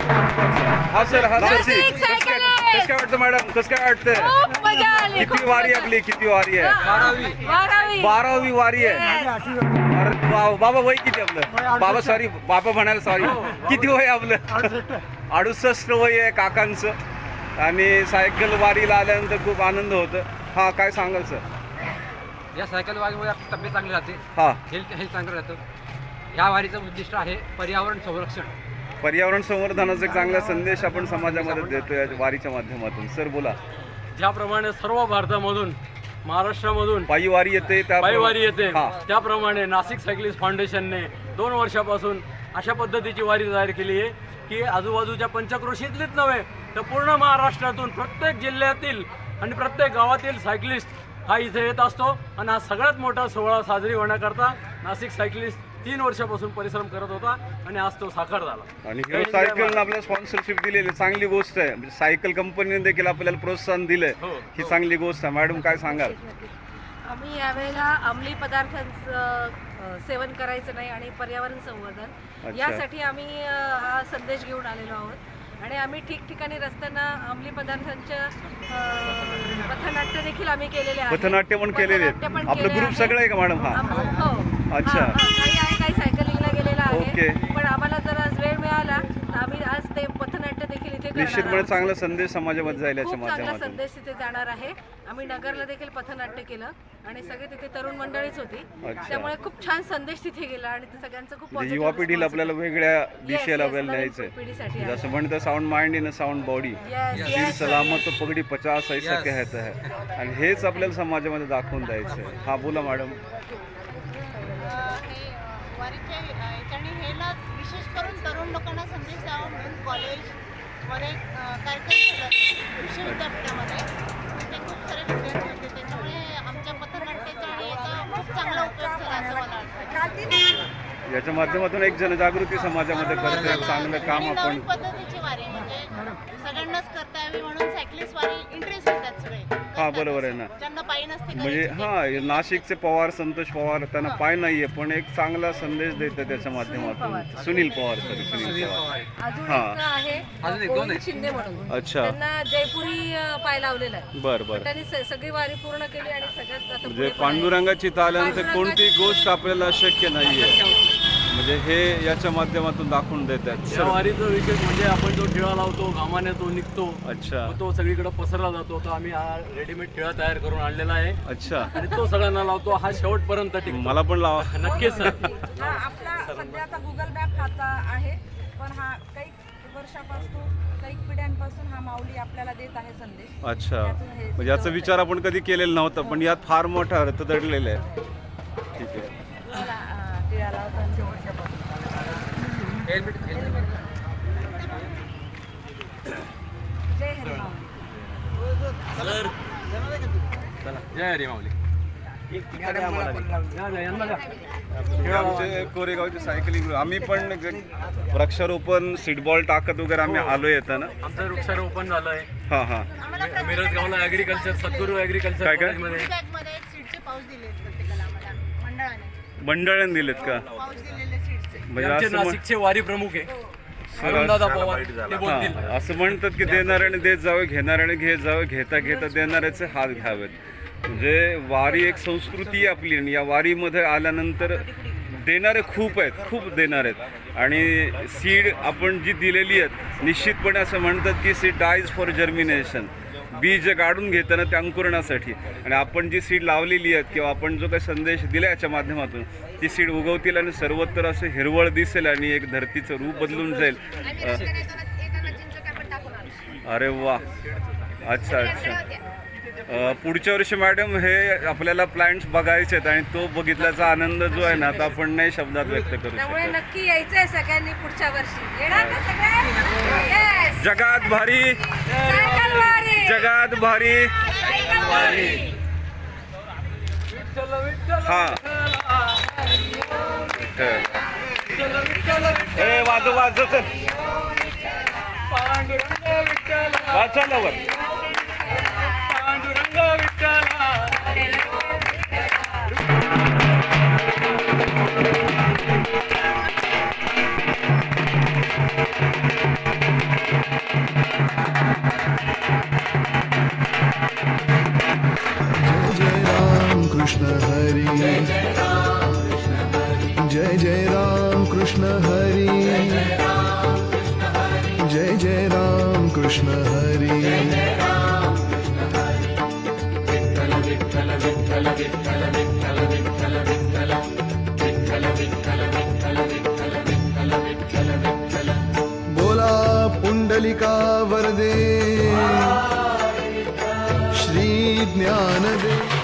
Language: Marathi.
हा सर हा सर. कसं काय cyclist. कसं काय वाटतं मॅडम? कसं काय वाटतं किती वारी. आपली किती वारी आहे? बारावी. वारी आहे. अरे बा- बाबा वय किती आपलं? बाबा सॉरी बाबा म्हणाल सॉरी किती वय आपलं? अडुसष्ट. वय आहे काकांचं. आणि सायकल वारीला आल्यानंतर खूप आनंद होतं. हा काय सांगाल सर? या सायकल वारीमुळे आपली तब्येत चांगली राहते. हा. हेल्थ हेल्थ चांगलं राहतं. या वारीचं उद्दिष्ट आहे पर्यावरण संरक्षण. पर्यावरण संवर्धनाचा एक चांगला संदेश आपण समाजामध्ये देतो या वारीच्या माध्यमातून. सर बोला. ज्याप्रमाणे सर्व भारतामधून महाराष्ट्रामधून पायी वारी येते त्या पायवारी येते. हा. त्याप्रमाणे नाशिक सायकलिस्ट फाउंडेशनने दोन वर्षापासून अशा पद्धतीची वारी तयार केली आहे की आजूबाजूच्या पंचक्रोशीतलीच नव्हे तर पूर्ण महाराष्ट्रातून प्रत्येक जिल्ह्यातील आणि प्रत्येक गावातील सायकलिस्ट हा इथे येत असतो. आणि हा सगळ्यात मोठा सोहळा साजरी होण्याकरता नाशिक सायकलिस्ट तीन वर्षापासून परिश्रम करत होता आणि आज तो साकार झाला. आणि हिरो सायकलनं आपल्याला स्पॉन्सरशिप दिलेली. चांगली गोष्ट आहे. म्हणजे सायकल कंपनीने देखील आपल्याला प्रोत्साहन दिलंय. हो. ही चांगली गोष्ट आहे. मॅडम काय सांगाल? आम्ही यावेळेला अंमली पदार्थांचं अ, सेवन करायचं नाही आणि पर्यावरण संवर्धन. अच्छा. यासाठी आम्ही अ, हा संदेश घेऊन आलेलो आहोत. आणि आम्ही ठिकठिकाणी रस्त्यांना अंमली पदार्थांच्या अ, पथनाट्य देखील आम्ही केलेले आहे. पथनाट्य पण केलेले आहेत. आपलं ग्रुप. सगळं आहे का मॅडम? हा. हो. अच्छा. हा, हा, काही आहे काही सायकलिंगला गेलेला ओके. आहे पण आम्हाला जर आज वेळ मिळाला तर आम्ही आज ते पथनाट्य देखील इथे करणार निश्चितपणे. चांगला संदेश समाजामध्ये जाईल याच्या खूप चांगला माध्यमातून संदेश तिथे जाणार आहे आम्ही नगरला देखील पथनाट्य केलं आणि सगळे तिथे तरुण मंडळीच होती अच्छा. त्यामुळे खूप छान संदेश तिथे गेला आणि ते सगळ्यांचं खूप म्हणजे positive युवा पिढीला response आपल्याला. वेगळ्या दिशेला yes, आपल्याला नवीन न्यायचंय पिढीसाठी जसं आहे. म्हणतं sound mind in a sound body Yes, दिल yes. सलामत तो पगडी पचास ऐसा Yes. कहत है आणि हेच आपल्याला समाजामध्ये दाखवून द्यायचं आहे हा बोला मॅडम हे वारीच्या याच्याने हे ना विशेष करून तरुण लोकांना संदेश द्यावा म्हणून कॉलेजमध्ये कार्यक्रम केला कृषी विद्यापीठामध्ये. तिथे खूप सारे विद्यार्थी होते त्याच्यामुळे आमच्या पथनाट्याचा आणि याचा खूप चांगला उपयोग झाला असं मला वाटतं. याच्या माध्यमातून एक जनजागृती समाजामध्ये करतोय चांगलं काम आपण नवीन पद्धतीची वारी म्हणजे सगळ्यांनाच करता यावी म्हणून सायकलिस्ट वारी हा बरोबर आहे ना. ज्यांना पायी नसते म्हणजे. हा नाशिकचे पवार संतोष पवार त्यांना पाय नाहीये पण एक चांगला संदेश देतात त्याच्या माध्यमातून. सुनील पवार सॉरी सुनील पवार. अजून हा. एक आहे अजून एक, दोन गोविंद आहेत. शिंदे म्हणून. अच्छा. त्यांना जयपुरी अ, पाय लावलेला आहे. बर बर. त्यांनी स- सगळी वारी पूर्ण केली आणि सगळ्यात आता म्हणजे पुढे पण आहे. पांडुरंगाची ताल्यानंतर पांडुरंगाची- कोणती गोष्ट आपल्याला शक्य नाहीये? म्हणजे हे याच्या माध्यमातून दाखवून देतात या वारीचा विशेष म्हणजे आपण जो टिळा लावतो घामाने तो निघतो अच्छा. मग तो सगळीकडे पसरला जातो. तर आम्ही हा रेडीमेड टिळा तयार करून आणलेला आहे. अच्छा. आणि तो सगळ्यांना लावतो. हा शेवटपर्यंत टिकतो. मला पण लावा. नक्कीच सर. हा आपला सध्याचा गुगल मॅप हाचा आहे पण हा काही वर्षापासून काही पिढ्यांपासून हा माऊली आपल्याला देत आहे संदेश. अच्छा. म्हणजे याचा विचार आपण कधी केलेला नव्हता पण यात फार मोठा अर्थ दडलेला आहे. ठीक आहे. जय हरी जय हरी माऊली. हे आमचे कोरेगावचे सायकलिंग. आम्ही पण वृक्षारोपण सीटबॉल टाकत वगैरे आम्ही आलो येताना. आमचं वृक्षारोपण झालंय. हा हा. मिरज गावला ऍग्रिकल्चर सद्गुरू ऍग्रिकल्चर काय काय? कॉलेजमध्ये बॅगमध्ये सीटचे पाऊस दिले प्रत्येकाला आम्हाला मंडळाने. मंडळाने दिलेत का? म्हणजे आमचे असं म्हण- नाशिकचे वारी प्रमुख आहे. अरुणदादा पवार ते बोलतील. हा, असं म्हणतात की देणाऱ्याने देत जावं घेणाऱ्याने घेत जावं घेता घेता देणाऱ्याचे हात घ्यावेत. म्हणजे वारी एक संस्कृती आहे आपली आणि या वारीमध्ये आल्यानंतर देणारे खूप आहेत खूप देणार आहेत. आणि सीड आपण जी दिलेली आहेत निश्चितपणे असं म्हणतात की सीड डायज फॉर जर्मिनेशन बीज काढून घेताना ते अंकुरणासाठी. आणि आपण जी सीड लावलेली आहेत किंवा आपण जो काही संदेश दिला याच्या माध्यमातून ती सीड उगवतील आणि सर्वत्र असं हिरवळ दिसेल आणि एक धरतीचं रूप बदलून जाईल. अरे वा. अच्छा अच्छा. पुढच्या वर्षी मॅडम हे आपल्याला प्लॅन्ट्स बघायचे आहेत आणि तो बघितल्याचा आनंद जो आहे ना आता आपण नाही शब्दात व्यक्त करू त्यामुळे शकत. नक्की यायचंय सगळ्यांनी पुढच्या वर्षी. येणार ना सगळे Yes! जगात भारी! जगात भारी! हा. ए वाजव वाजव चल. वाचा लवकर. जय जय राम कृष्ण हरी। बोला पुंडलिका वरदे। श्री ज्ञानदेव।